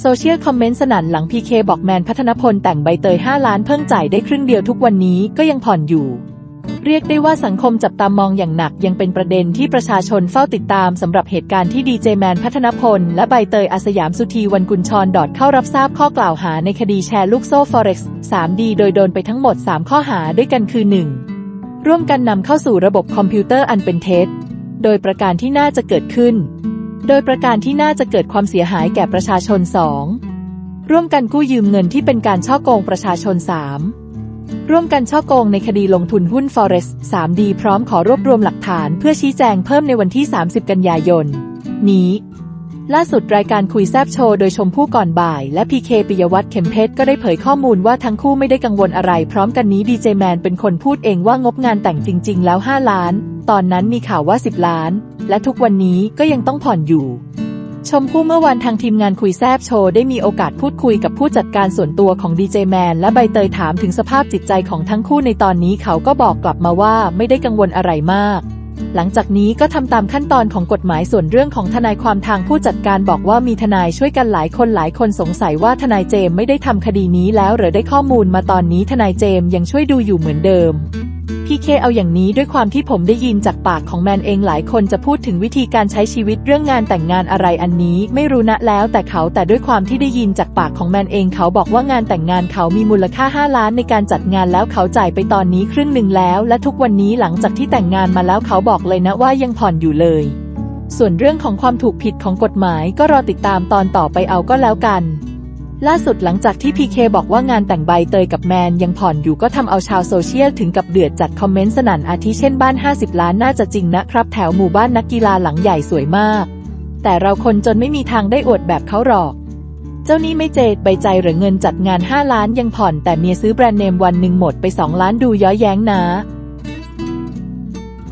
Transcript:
โซเชียลคอมเมนต์สนั่นหลังพีเคบอกแมนพัฒนพลแต่งใบเตย 5 ล้านเพิ่งจ่ายได้ครึ่งเดียวทุกวันนี้ก็ยังผ่อนอยู่ เรียกได้ว่าสังคมจับตามองอย่างหนักยังเป็นประเด็นที่ประชาชนเฝ้าติดตามสำหรับเหตุการณ์ที่ดีเจแมนพัฒนพล และใบเตยอาสยามสุธีวันกุลชรดอดเข้ารับทราบข้อกล่าวหาในคดีแชร์ลูกโซ่ Forex 3D โดยโดนไปทั้งหมด 3 ข้อหาด้วยกันคือ 1. ร่วมกันนำเข้าสู่ระบบคอมพิวเตอร์อันเป็นเท็จโดยประการที่น่าจะเกิดขึ้น โดยประการที่น่าจะเกิดความเสียหายแก่ประชาชน 2. ร่วมกันกู้ยืมเงินที่เป็นการช่อโกงประชาชน 3. ร่วมกันช่อโกงในคดีลงทุนหุ้น Forex 3D พร้อมขอรวบรวมหลักฐานเพื่อชี้แจงเพิ่มในวันที่ 30 กันยายน นี้ ล่าสุดรายการคุยแซบโชว์โดยชมพู่ก่อนบ่าย และพีเคปิยวัฒน์เข็มเพชรก็ได้เผยข้อมูลว่าทั้งคู่ไม่ได้กังวลอะไร พร้อมกันนี้ดีเจแมนเป็นคนพูดเองว่างบงานแต่งจริง ๆ แล้ว 5 ล้าน ตอนนั้นมีข่าวว่า 10 ล้าน และทุกวันนี้ก็ยังต้องผ่อนอยู่ ชมพู่เมื่อวานทางทีมงานคุยแซบโชว์ได้มีโอกาสพูดคุยกับผู้จัดการส่วนตัวของดีเจแมนและใบเตยถามถึงสภาพจิตใจของทั้งคู่ในตอนนี้เขาก็บอกกลับมาว่าไม่ได้กังวลอะไรมาก หลังจากนี้ก็ทำตามขั้นตอนของกฎหมายส่วนเรื่องของทนายความทางผู้จัดการบอกว่ามีทนายช่วยกันหลายคนหลายคนสงสัยว่าทนายเจมไม่ได้ทำคดีนี้แล้วหรือได้ข้อมูลมาตอนนี้ทนายเจมยังช่วยดูอยู่เหมือนเดิม พี่เคเอาอย่างนี้ด้วยความที่ผมได้ยินจากปากของแมนเองหลายคนจะพูดถึงวิธีการใช้ชีวิตเรื่องงานแต่งงานอะไรอันนี้ไม่รู้นะแล้วแต่เขาแต่ด้วยความที่ได้ยินจากปากของแมนเองเขาบอกว่างานแต่งงานเขามีมูลค่า 5 ล้านในการจัดงานแล้วเขาจ่ายไปตอนนี้ครึ่งหนึ่งแล้ว และทุกวันนี้หลังจากที่แต่งงานมาแล้วเขาบอกเลยนะว่ายังผ่อนอยู่เลย ส่วนเรื่องของความถูกผิดของกฎหมายก็รอติดตามตอนต่อไปเอาก็แล้วกัน ล่าสุดหลังจากที่พีเคบอกว่างานแต่งใบเตยกับแมนยังผ่อนอยู่ก็ทำเอาชาวโซเชียลถึงกับเดือดจัดคอมเมนต์สนั่นอาทิเช่นบ้าน 50 ล้านน่าจะจริงนะครับ แถวหมู่บ้านนักกีฬาหลังใหญ่สวยมาก แต่เราคนจนไม่มีทางได้อวดแบบเขาหรอก เจ้านี้ไม่เจดใบใจหรือเงินจัดงาน 5 ล้านยังผ่อน แต่เมียซื้อแบรนด์เนมวันหนึ่งหมดไป 2 ล้านดูย้อยแย้งนะ